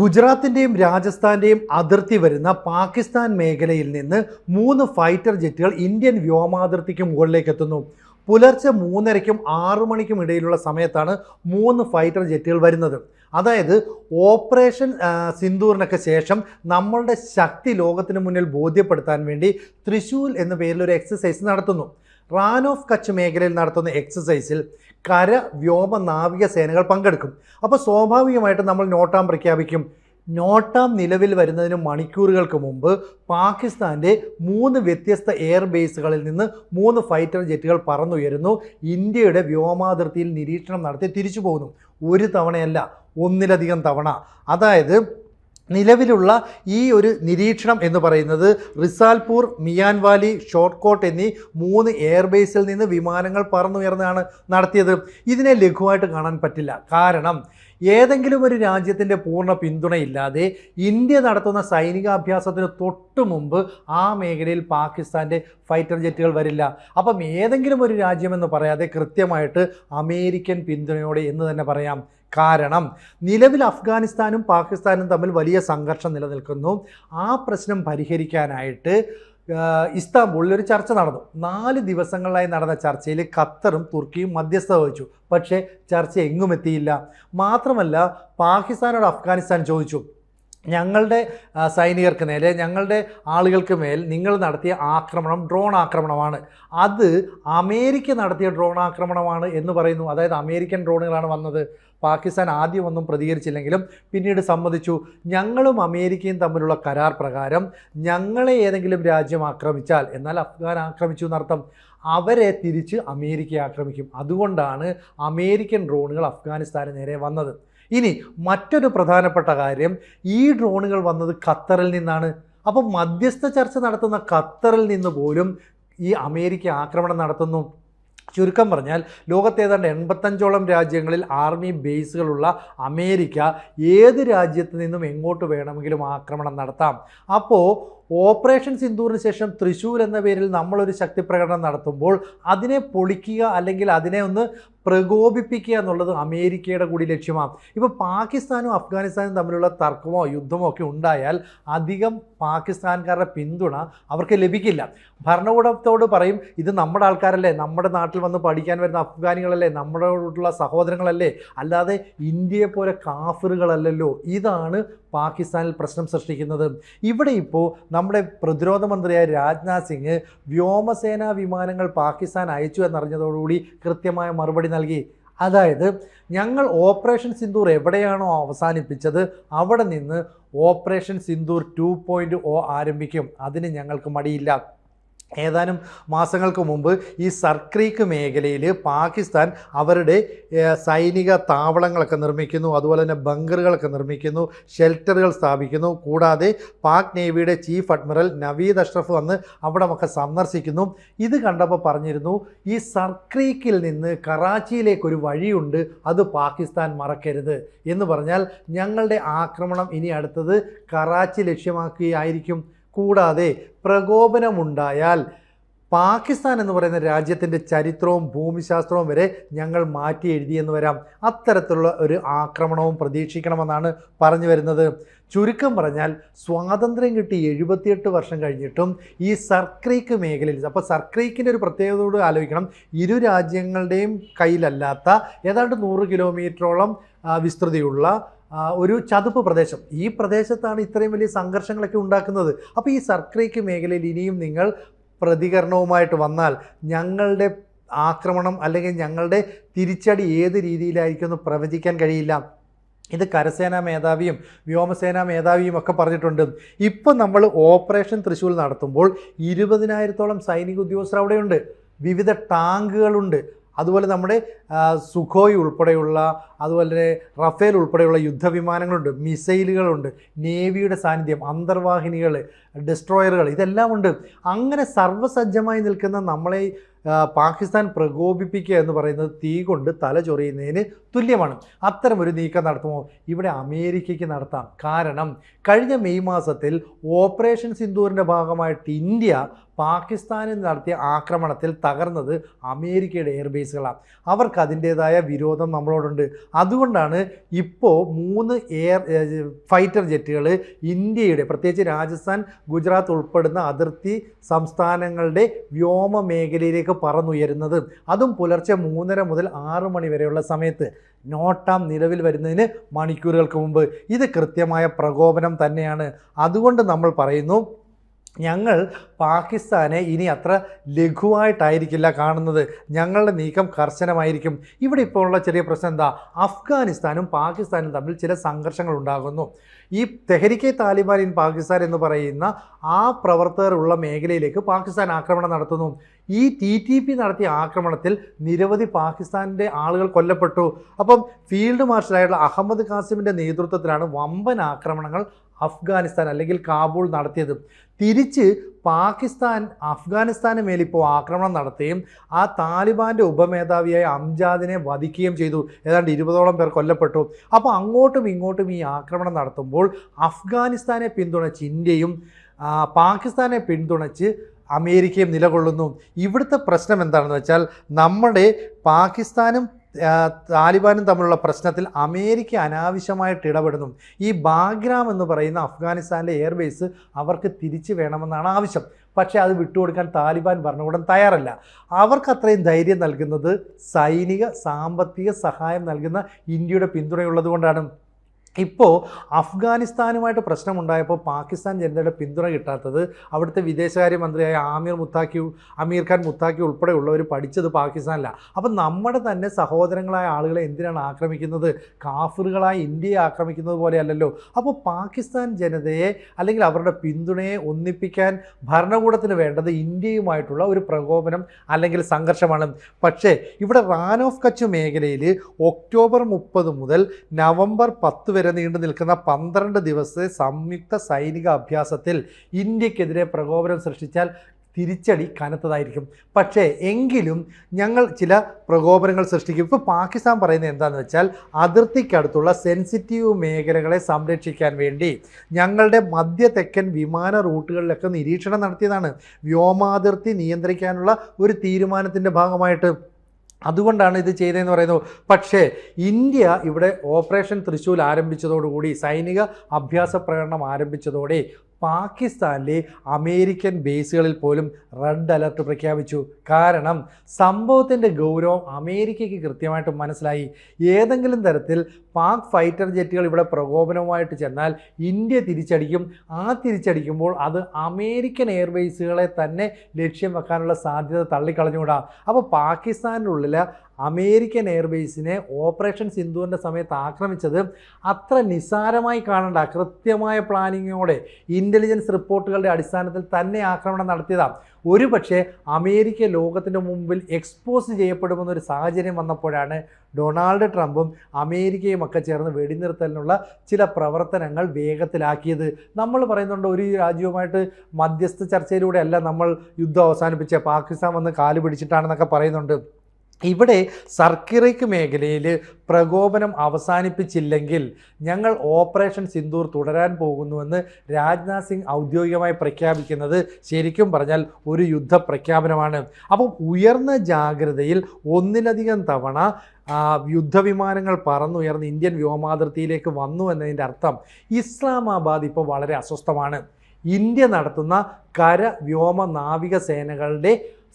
ഗുജറാത്തിന്റെയും രാജസ്ഥാന്റെയും അതിർത്തി വരുന്ന പാകിസ്ഥാൻ മേഖലയിൽ നിന്ന് മൂന്ന് ഫൈറ്റർ ജെറ്റുകൾ ഇന്ത്യൻ വ്യോമാതിർത്തിക്ക് മുകളിലേക്ക് എത്തുന്നു. പുലർച്ചെ മൂന്നരയ്ക്കും ആറു മണിക്കും ഇടയിലുള്ള സമയത്താണ് മൂന്ന് ഫൈറ്റർ ജെറ്റുകൾ വരുന്നത്. അതായത് ഓപ്പറേഷൻ സിന്ദൂറിനൊക്കെ ശേഷം നമ്മളുടെ ശക്തി ലോകത്തിന് മുന്നിൽ ബോധ്യപ്പെടുത്താൻ വേണ്ടി തൃശൂൽ എന്ന പേരിൽ ഒരു എക്സസൈസ് നടത്തുന്നു. റാൻ ഓഫ് കച്ച് മേഖലയിൽ നടത്തുന്ന എക്സസൈസിൽ കര വ്യോമ നാവിക സേനകൾ പങ്കെടുക്കും. അപ്പോൾ സ്വാഭാവികമായിട്ടും നമ്മൾ നോട്ടാം പ്രഖ്യാപിക്കും. നോട്ടാം നിലവിൽ വരുന്നതിന് മണിക്കൂറുകൾക്ക് മുമ്പ് പാകിസ്ഥാന്റെ മൂന്ന് വ്യത്യസ്ത എയർ ബേസുകളിൽ നിന്ന് മൂന്ന് ഫൈറ്റർ ജെറ്റുകൾ പറന്നുയരുന്നു. ഇന്ത്യയുടെ വ്യോമാതിർത്തിയിൽ നിരീക്ഷണം നടത്തി തിരിച്ചു പോകുന്നു. ഒരു തവണയല്ല ഒന്നിലധികം തവണ. അതായത് നിലവിലുള്ള ഈ ഒരു നിരീക്ഷണം എന്ന് പറയുന്നത് റിസാൽപൂർ മിയാൻവാലി ഷോർട്ട് കോട്ട് എന്നീ മൂന്ന് എയർബേസിൽ നിന്ന് വിമാനങ്ങൾ പറന്നുയർന്നാണ് നടത്തിയത്. ഇതിനെ ലഘുവായിട്ട് കാണാൻ പറ്റില്ല. കാരണം ഏതെങ്കിലും ഒരു രാജ്യത്തിന്റെ പൂർണ പിന്തുണയില്ലാതെ ഇന്ത്യ നടത്തുന്ന സൈനികാഭ്യാസത്തിന് തൊട്ടു മുമ്പ് ആ മേഖലയിൽ പാകിസ്ഥാന്റെ ഫൈറ്റർ ജെറ്റുകൾ വരില്ല. അപ്പം ഏതെങ്കിലും ഒരു രാജ്യമെന്ന് പറയാതെ കൃത്യമായിട്ട് അമേരിക്കൻ പിന്തുണയോടെ എന്ന് തന്നെ പറയാം. കാരണം നിലവിൽ അഫ്ഗാനിസ്ഥാനും പാകിസ്ഥാനും തമ്മിൽ വലിയ സംഘർഷം നിലനിൽക്കുന്നു. ആ പ്രശ്നം പരിഹരിക്കാനായിട്ട് ഇസ്താംബൂളിൽ ഒരു ചർച്ച നടന്നു. നാല് ദിവസങ്ങളിലായി നടന്ന ചർച്ചയിൽ ഖത്തറും തുർക്കിയും മധ്യസ്ഥത വഹിച്ചു. പക്ഷേ ചർച്ച എങ്ങും എത്തിയില്ല. മാത്രമല്ല പാകിസ്ഥാനോട് അഫ്ഗാനിസ്ഥാൻ ചോദിച്ചു ഞങ്ങളുടെ സൈനികർക്ക് നേരെ ഞങ്ങളുടെ ആളുകൾക്ക് മേൽ നിങ്ങൾ നടത്തിയ ആക്രമണം ഡ്രോൺ ആക്രമണമാണ്. അത് അമേരിക്ക നടത്തിയ ഡ്രോൺ ആക്രമണമാണ് എന്ന് പറയുന്നു. അതായത് അമേരിക്കൻ ഡ്രോണുകളാണ് വന്നത്. പാകിസ്ഥാൻ ആദ്യം ഒന്നും പ്രതികരിച്ചില്ലെങ്കിലും പിന്നീട് സമ്മതിച്ചു. ഞങ്ങളും അമേരിക്കയും തമ്മിലുള്ള കരാർ പ്രകാരം ഞങ്ങളെ ഏതെങ്കിലും രാജ്യം ആക്രമിച്ചാൽ എന്നാൽ അഫ്ഗാൻ ആക്രമിച്ചു എന്നർത്ഥം അവരെ തിരിച്ച് അമേരിക്കയെ ആക്രമിക്കും. അതുകൊണ്ടാണ് അമേരിക്കൻ ഡ്രോണുകൾ അഫ്ഗാനിസ്ഥാന് നേരെ വന്നത്. ഇനി മറ്റൊരു പ്രധാനപ്പെട്ട കാര്യം ഈ ഡ്രോണുകൾ വന്നത് ഖത്തറിൽ നിന്നാണ്. അപ്പോൾ മധ്യസ്ഥ ചർച്ച നടത്തുന്ന ഖത്തറിൽ നിന്ന് പോലും ഈ അമേരിക്ക ആക്രമണം നടത്തുന്നു. ചുരുക്കം പറഞ്ഞാൽ ലോകത്തെ ഏതാണ്ട് എൺപത്തഞ്ചോളം രാജ്യങ്ങളിൽ ആർമി ബേസുകളുള്ള അമേരിക്ക ഏത് രാജ്യത്ത് നിന്നും എങ്ങോട്ട് വേണമെങ്കിലും ആക്രമണം നടത്താം. അപ്പോൾ ഓപ്പറേഷൻ സിന്ദൂറിന് ശേഷം തൃശ്ശൂർ എന്ന പേരിൽ നമ്മളൊരു ശക്തി പ്രകടനം നടത്തുമ്പോൾ അതിനെ പൊളിക്കുക അല്ലെങ്കിൽ അതിനെ ഒന്ന് പ്രകോപിപ്പിക്കുക എന്നുള്ളത് അമേരിക്കയുടെ കൂടി ലക്ഷ്യമാണ് ഇപ്പോൾ പാകിസ്ഥാനും അഫ്ഗാനിസ്ഥാനും തമ്മിലുള്ള തർക്കമോ യുദ്ധമോ ഒക്കെ ഉണ്ടായാൽ അധികം പാകിസ്ഥാൻകാരുടെ പിന്തുണ അവർക്ക് ലഭിക്കില്ല. ഭരണകൂടത്തോട് പറയും ഇത് നമ്മുടെ ആൾക്കാരല്ലേ നമ്മുടെ നാട്ടിൽ വന്ന് പഠിക്കാൻ വരുന്ന അഫ്ഗാനികളല്ലേ നമ്മളോടുള്ള സഹോദരങ്ങളല്ലേ അല്ലാതെ ഇന്ത്യയെ പോലെ കാഫറുകളല്ലല്ലോ. ഇതാണ് പാകിസ്ഥാനിൽ പ്രശ്നം സൃഷ്ടിക്കുന്നത്. ഇവിടെ ഇപ്പോൾ നമ്മുടെ പ്രതിരോധ മന്ത്രിയായ രാജ്നാഥ് സിംഗ് വ്യോമസേനാ വിമാനങ്ങൾ പാകിസ്ഥാൻ അയച്ചു എന്നറിഞ്ഞതോടുകൂടി കൃത്യമായ മറുപടി നൽകി. അതായത് ഞങ്ങൾ ഓപ്പറേഷൻ സിന്ദൂർ എവിടെയാണോ അവസാനിപ്പിച്ചത് അവിടെ നിന്ന് operation Sindoor two point O ആരംഭിക്കും. അതിന് ഞങ്ങൾക്ക് മടിയില്ല. ഏതാനും മാസങ്ങൾക്ക് മുമ്പ് ഈ സർക്രീക്ക് മേഖലയിൽ പാകിസ്ഥാൻ അവരുടെ സൈനിക താവളങ്ങളൊക്കെ നിർമ്മിക്കുന്നു അതുപോലെ തന്നെ ബങ്കറുകളൊക്കെ നിർമ്മിക്കുന്നു ഷെൽട്ടറുകൾ സ്ഥാപിക്കുന്നു. കൂടാതെ പാക് നേവിയുടെ ചീഫ് അഡ്മിറൽ നവീദ് അഷ്റഫ് വന്ന് അവിടമൊക്കെ സന്ദർശിക്കുന്നു. ഇത് കണ്ടപ്പോൾ പറഞ്ഞിരുന്നു ഈ സർക്രീക്കിൽ നിന്ന് കറാച്ചിയിലേക്ക് ഒരു വഴിയുണ്ട് അത് പാകിസ്ഥാൻ മറക്കരുത് എന്ന് പറഞ്ഞാൽ ഞങ്ങളുടെ ആക്രമണം ഇനി അടുത്തത് കറാച്ചി ലക്ഷ്യമാക്കുകയായിരിക്കും. കൂടാതെ പ്രകോപനമുണ്ടായാൽ പാകിസ്ഥാൻ എന്ന് പറയുന്ന രാജ്യത്തിന്റെ ചരിത്രവും ഭൂമിശാസ്ത്രവും വരെ ഞങ്ങൾ മാറ്റി എഴുതിയെന്ന് വരാം. അത്തരത്തിലുള്ള ഒരു ആക്രമണവും പ്രതീക്ഷിക്കണമെന്നാണ് പറഞ്ഞു വരുന്നത്. ചുരുക്കം പറഞ്ഞാൽ സ്വാതന്ത്ര്യം കിട്ടി എഴുപത്തിയെട്ട് വർഷം കഴിഞ്ഞിട്ടും ഈ സർക്രീക്ക് മേഖലയിൽ അപ്പോൾ സർക്രീക്കിന്റെ ഒരു പ്രത്യേകതയോട് ആലോചിക്കണം. ഇരു രാജ്യങ്ങളുടെയും കയ്യിലല്ലാത്ത ഏതാണ്ട് നൂറ് കിലോമീറ്ററോളം വിസ്തൃതിയുള്ള ഒരു ചതുപ്പ് പ്രദേശം. ഈ പ്രദേശത്താണ് ഇത്രയും വലിയ സംഘർഷങ്ങളൊക്കെ ഉണ്ടാക്കുന്നത്. അപ്പോൾ ഈ സർക്രേക്ക് മേഖലയിൽ ഇനിയും നിങ്ങൾ പ്രതികരണവുമായിട്ട് വന്നാൽ ഞങ്ങളുടെ ആക്രമണം അല്ലെങ്കിൽ ഞങ്ങളുടെ തിരിച്ചടി ഏത് രീതിയിലായിരിക്കും എന്ന് പ്രവചിക്കാൻ കഴിയില്ല. ഇത് കരസേനാ മേധാവിയും വ്യോമസേനാ മേധാവിയും ഒക്കെ പറഞ്ഞിട്ടുണ്ട്. ഇപ്പം നമ്മൾ ഓപ്പറേഷൻ തൃശ്ശൂർ നടത്തുമ്പോൾ ഇരുപതിനായിരത്തോളം സൈനിക ഉദ്യോഗസ്ഥർ അവിടെയുണ്ട്. വിവിധ ടാങ്കുകളുണ്ട്. അതുപോലെ നമ്മുടെ സുഖോയ് ഉൾപ്പെടെയുള്ള അതുപോലെ റഫേൽ ഉൾപ്പെടെയുള്ള യുദ്ധവിമാനങ്ങളുണ്ട് മിസൈലുകളുണ്ട് നേവിയുടെ സാന്നിധ്യം അന്തർവാഹിനികൾ ഡിസ്ട്രോയറുകൾ ഇതെല്ലാം ഉണ്ട്. അങ്ങനെ സർവസജ്ജമായി നിൽക്കുന്ന നമ്മളെ പാകിസ്ഥാൻ പ്രകോപിപ്പിക്കുക എന്ന് പറയുന്നത് തീ കൊണ്ട് തല ചൊറിയുന്നതിന് തുല്യമാണ്. അത്തരം ഒരു നീക്കം നടത്തുമോ ഇവിടെ അമേരിക്കയ്ക്ക് നടത്താം. കാരണം കഴിഞ്ഞ മെയ് മാസത്തിൽ ഓപ്പറേഷൻ സിന്ദൂറിന്റെ ഭാഗമായിട്ട് ഇന്ത്യ പാകിസ്ഥാനിൽ നടത്തിയ ആക്രമണത്തിൽ തകർന്നത് അമേരിക്കയുടെ എയർബേസുകളാണ്. അവർക്ക് അതിന്റേതായ വിരോധം നമ്മളോടുണ്ട്. അതുകൊണ്ടാണ് ഇപ്പോൾ മൂന്ന് എയർ ഫൈറ്റർ ജെറ്റുകൾ ഇന്ത്യയുടെ പ്രത്യേകിച്ച് രാജസ്ഥാൻ ഗുജറാത്ത് ഉൾപ്പെടുന്ന അതിർത്തി സംസ്ഥാനങ്ങളുടെ വ്യോമ മേഖലയിലേക്ക് പറന്നുയരുന്നത്. അതും പുലർച്ചെ മൂന്നര മുതൽ ആറ് മണി വരെയുള്ള സമയത്ത് നോട്ടാം നിലവിൽ വരുന്നതിന് മണിക്കൂറുകൾക്ക് മുമ്പ്. ഇത് കൃത്യമായ പ്രകോപനം തന്നെയാണ്. അതുകൊണ്ട് നമ്മൾ പറയുന്നു ഞങ്ങൾ പാകിസ്ഥാനെ ഇനി അത്ര ലഘുവായിട്ടായിരിക്കില്ല കാണുന്നത്. ഞങ്ങളുടെ നീക്കം കർശനമായിരിക്കും. ഇവിടെ ഇപ്പോൾ ഉള്ള ചെറിയ പ്രശ്നം എന്താ? അഫ്ഗാനിസ്ഥാനും പാകിസ്ഥാനും തമ്മിൽ ചില സംഘർഷങ്ങൾ ഉണ്ടാകുന്നു. ഈ തെഹരിക്കെ താലിബാൻ ഇൻ പാകിസ്ഥാൻ എന്ന് പറയുന്ന ആ പ്രവർത്തകരുള്ള മേഖലയിലേക്ക് പാകിസ്ഥാൻ ആക്രമണം നടത്തുന്നു. ഈ ടി ടി പി നടത്തിയ ആക്രമണത്തിൽ നിരവധി പാകിസ്ഥാനിന്റെ ആളുകൾ കൊല്ലപ്പെട്ടു. അപ്പം ഫീൽഡ് മാർഷലായിട്ടുള്ള അഹമ്മദ് ഖാസിമിന്റെ നേതൃത്വത്തിലാണ് വമ്പൻ ആക്രമണങ്ങൾ അഫ്ഗാനിസ്ഥാൻ അല്ലെങ്കിൽ കാബൂൾ നടത്തിയത്. തിരിച്ച് പാകിസ്ഥാൻ അഫ്ഗാനിസ്ഥാന് മേലിപ്പോൾ ആക്രമണം നടത്തുകയും ആ താലിബാന്റെ ഉപമേധാവിയായ അംജാദിനെ വധിക്കുകയും ചെയ്തു. ഏതാണ്ട് ഇരുപതോളം പേർ കൊല്ലപ്പെട്ടു. അപ്പോൾ അങ്ങോട്ടും ഇങ്ങോട്ടും ഈ ആക്രമണം നടത്തുമ്പോൾ അഫ്ഗാനിസ്ഥാനെ പിന്തുണച്ച് ഇന്ത്യയും പാകിസ്ഥാനെ പിന്തുണച്ച് അമേരിക്കയും നിലകൊള്ളുന്നു. ഇവിടുത്തെ പ്രശ്നം എന്താണെന്ന് വെച്ചാൽ നമ്മുടെ പാകിസ്ഥാനും താലിബാനും തമ്മിലുള്ള പ്രശ്നത്തിൽ അമേരിക്ക അനാവശ്യമായിട്ട് ഇടപെടുന്നു. ഈ ബാഗ്രാം എന്ന് പറയുന്ന അഫ്ഗാനിസ്ഥാനിലെ എയർവേസ് അവർക്ക് തിരിച്ചു വേണമെന്നാണ് ആവശ്യം. പക്ഷേ അത് വിട്ടുകൊടുക്കാൻ താലിബാൻ ഭരണകൂടം തയ്യാറല്ല. അവർക്ക് അത്രയും ധൈര്യം നൽകുന്നത് സൈനിക സാമ്പത്തിക സഹായം നൽകുന്ന ഇന്ത്യയുടെ പിന്തുണയുള്ളത് കൊണ്ടാണ് ഇപ്പോൾ അഫ്ഗാനിസ്ഥാനുമായിട്ട് പ്രശ്നമുണ്ടായപ്പോൾ പാകിസ്ഥാൻ ജനതയുടെ പിന്തുണ കിട്ടാത്തത് അവിടുത്തെ വിദേശകാര്യമന്ത്രിയായ ആമിർ മുത്താക്കി അമീർ ഖാൻ മുത്താക്കി ഉൾപ്പെടെയുള്ളവർ പഠിച്ചത് പാകിസ്ഥാനിലാണ് അപ്പം നമ്മുടെ തന്നെ സഹോദരങ്ങളായ ആളുകളെ എന്തിനാണ് ആക്രമിക്കുന്നത്? കാഫറുകളായ ഇന്ത്യയെ ആക്രമിക്കുന്നത് പോലെയല്ലോ അപ്പോൾ പാകിസ്ഥാൻ ജനതയെ അല്ലെങ്കിൽ അവരുടെ പിന്തുണയെ ഒന്നിപ്പിക്കാൻ ഭരണകൂടത്തിന് വേണ്ടത് ഇന്ത്യയുമായിട്ടുള്ള ഒരു പ്രകോപനം അല്ലെങ്കിൽ സംഘർഷമാണ്. പക്ഷേ ഇവിടെ റാൻ ഓഫ് കച്ച് മേഖലയിൽ ഒക്ടോബർ മുപ്പത് മുതൽ നവംബർ പത്ത് വരെ നീണ്ടു നിൽക്കുന്ന പന്ത്രണ്ട് ദിവസത്തെ സംയുക്ത സൈനിക അഭ്യാസത്തിൽ ഇന്ത്യക്കെതിരെ പ്രകോപനം സൃഷ്ടിച്ചാൽ തിരിച്ചടി കനത്തതായിരിക്കും. പക്ഷേ എങ്കിലും ഞങ്ങൾ ചില പ്രകോപനങ്ങൾ സൃഷ്ടിക്കും. ഇപ്പോൾ പാകിസ്ഥാൻ പറയുന്നത് എന്താണെന്ന് വെച്ചാൽ അതിർത്തിക്കടുത്തുള്ള സെൻസിറ്റീവ് മേഖലകളെ സംരക്ഷിക്കാൻ വേണ്ടി ഞങ്ങളുടെ മധ്യ തെക്കൻ വിമാന റൂട്ടുകളിലൊക്കെ നിരീക്ഷണം നടത്തിയതാണ്. വ്യോമാതിർത്തി നിയന്ത്രിക്കാനുള്ള ഒരു തീരുമാനത്തിന്റെ ഭാഗമായിട്ട് അതുകൊണ്ടാണ് ഇത് ചെയ്തതെന്ന് പറയുന്നത്. പക്ഷേ ഇന്ത്യ ഇവിടെ ഓപ്പറേഷൻ തൃശ്ശൂൽ ആരംഭിച്ചതോടുകൂടി സൈനിക അഭ്യാസ പ്രകടനം ആരംഭിച്ചതോടെ പാകിസ്ഥാനിലെ അമേരിക്കൻ ബേസുകളിൽ പോലും റെഡ് അലർട്ട് പ്രഖ്യാപിച്ചു. കാരണം സംഭവത്തിന്റെ ഗൗരവം അമേരിക്കയ്ക്ക് കൃത്യമായിട്ട് മനസ്സിലായി. ഏതെങ്കിലും തരത്തിൽ പാക് ഫൈറ്റർ ജെറ്റുകൾ ഇവിടെ പ്രകോപനവുമായിട്ട് ചെന്നാൽ ഇന്ത്യ തിരിച്ചടിക്കും. ആ തിരിച്ചടിക്കുമ്പോൾ അത് അമേരിക്കൻ എയർവേസുകളെ തന്നെ ലക്ഷ്യം വെക്കാനുള്ള സാധ്യത തള്ളിക്കളഞ്ഞുകൂടാ. അപ്പോൾ പാകിസ്ഥാനിനുള്ളിൽ അമേരിക്കൻ എയർബേസിനെ ഓപ്പറേഷൻ സിന്ധുവിന്റെ സമയത്ത് ആക്രമിച്ചത് അത്ര നിസ്സാരമായി കാണണ്ട കൃത്യമായ പ്ലാനിങ്ങോടെ ഇന്റലിജൻസ് റിപ്പോർട്ടുകളുടെ അടിസ്ഥാനത്തിൽ തന്നെ ആക്രമണം നടത്തിയതാണ് ഒരു പക്ഷേ അമേരിക്ക ലോകത്തിന്റെ മുമ്പിൽ എക്സ്പോസ് ചെയ്യപ്പെടുമെന്നൊരു സാഹചര്യം വന്നപ്പോഴാണ് ഡൊണാൾഡ് ട്രംപും അമേരിക്കയും ഒക്കെ ചേർന്ന് വെടിനിർത്തലിനുള്ള ചില പ്രവർത്തനങ്ങൾ വേഗത്തിലാക്കിയത്. നമ്മൾ പറയുന്നുണ്ട് ഒരു രാജ്യവുമായിട്ട് മധ്യസ്ഥ ചർച്ചയിലൂടെയല്ല നമ്മൾ യുദ്ധം അവസാനിപ്പിച്ച. പാകിസ്ഥാൻ വന്ന് കാൽ പിടിച്ചിട്ടാണെന്നൊക്കെ പറയുന്നുണ്ട്. ഇവിടെ സർക്കിറയ്ക്ക് മേഖലയിൽ പ്രകോപനം അവസാനിപ്പിച്ചില്ലെങ്കിൽ ഞങ്ങൾ ഓപ്പറേഷൻ സിന്ദൂർ തുടരാൻ പോകുന്നുവെന്ന് രാജ്നാഥ് സിംഗ് ഔദ്യോഗികമായി പ്രഖ്യാപിക്കുന്നത് ശരിക്കും പറഞ്ഞാൽ ഒരു യുദ്ധ പ്രഖ്യാപനമാണ് അപ്പം ഉയർന്ന ജാഗ്രതയിൽ ഒന്നിലധികം തവണ യുദ്ധവിമാനങ്ങൾ പറന്നുയർന്ന് ഇന്ത്യൻ വ്യോമാതിർത്തിയിലേക്ക് വന്നു എന്നതിന്റെ അർത്ഥം ഇസ്ലാമാബാദ് ഇപ്പോൾ വളരെ അസ്വസ്ഥമാണ്. ഇന്ത്യ നടത്തുന്ന കര വ്യോമ നാവിക സേനകളുടെ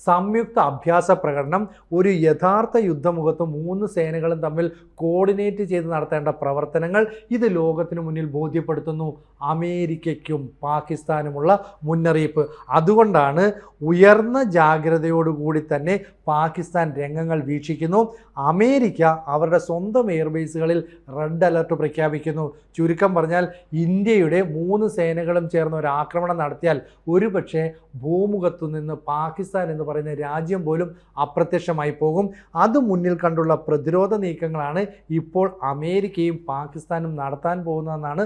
സംയുക്ത അഭ്യാസ പ്രകടനം ഒരു യഥാർത്ഥ യുദ്ധമുഖത്ത് മൂന്ന് സേനകളും തമ്മിൽ കോർഡിനേറ്റ് ചെയ്ത് നടത്തേണ്ട പ്രവർത്തനങ്ങൾ ഇത് ലോകത്തിന് മുന്നിൽ ബോധ്യപ്പെടുത്തുന്നു. അമേരിക്കയ്ക്കും പാകിസ്ഥാനുമുള്ള മുന്നറിയിപ്പ്. അതുകൊണ്ടാണ് ഉയർന്ന ജാഗ്രതയോടുകൂടി തന്നെ പാകിസ്ഥാൻ രംഗങ്ങൾ വീക്ഷിക്കുന്നു. അമേരിക്ക അവരുടെ സ്വന്തം എയർബേസുകളിൽ റെഡ് അലർട്ട് പ്രഖ്യാപിക്കുന്നു. ചുരുക്കം പറഞ്ഞാൽ ഇന്ത്യയുടെ മൂന്ന് സേനകളും ചേർന്ന് ഒരു ആക്രമണം നടത്തിയാൽ ഒരുപക്ഷെ ഭൂമുഖത്തു നിന്ന് പാകിസ്ഥാൻ എന്ന് പറയുന്ന രാജ്യം പോലും അപ്രത്യക്ഷമായി പോകും. അത് മുന്നിൽ കണ്ടുള്ള പ്രതിരോധ നീക്കങ്ങളാണ് ഇപ്പോൾ അമേരിക്കയും പാകിസ്ഥാനും നടത്താൻ പോകുന്നതെന്നാണ്